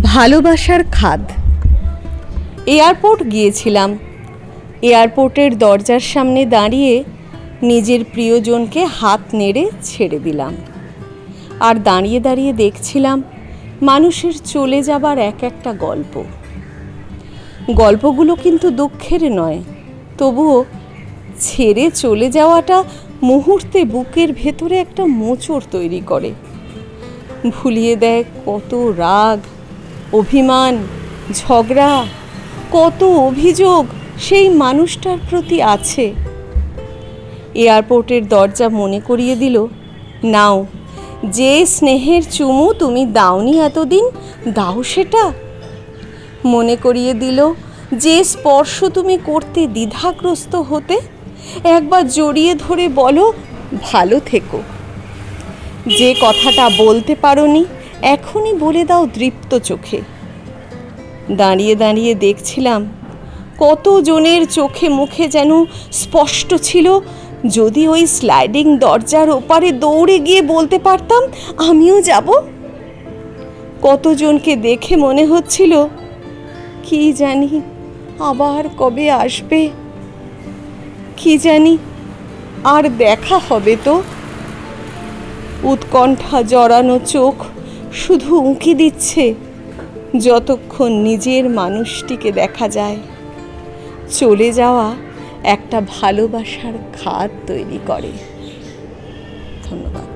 ভালোবাসার খাদ। এয়ারপোর্ট গিয়েছিলাম। এয়ারপোর্টের দরজার সামনে দাঁড়িয়ে নিজের প্রিয়জনকে হাত নেড়ে ছেড়ে দিলাম। আর দাঁড়িয়ে দাঁড়িয়ে দেখছিলাম মানুষের চলে যাবার এক একটা গল্প। গল্পগুলো কিন্তু দুঃখের নয়, তবুও ছেড়ে চলে যাওয়াটা মুহূর্তে বুকের ভেতরে একটা মোচড় তৈরি করে। ভুলিয়ে দেয় কত রাগ অভিমান, ঝগড়া, কত অভিযোগ সেই মানুষটার প্রতি আছে। এয়ারপোর্টের দরজা মনে করিয়ে দিল, নাও, যে স্নেহের চুমু তুমি দাওনি এতদিন, দাও সেটা। মনে করিয়ে দিল, যে স্পর্শ তুমি করতে দ্বিধাগ্রস্ত হতে, একবার জড়িয়ে ধরে বলো, ভালো থেকো। যে কথাটা বলতে পারোনি, এখনই বলে দাও দৃপ্ত চোখে। দাঁড়িয়ে দাঁড়িয়ে দেখছিলাম কতজনের চোখে মুখে যেন স্পষ্ট ছিল। যদি ওই স্লাইডিং দরজার ওপারে দৌড়ে গিয়ে বলতে পারতাম, আমিও যাব। কতজনকে দেখে মনে হচ্ছিল, কি জানি আবার কবে আসবে। কি জানি আর দেখা হবে তো। উৎকণ্ঠা জড়ানো চোখ শুধু উঁকি দিচ্ছে। যতক্ষণ নিজের মানুষটিকে দেখা যায়। চলে যাওয়া একটা ভালোবাসার খাত তৈরি করে। ধন্যবাদ।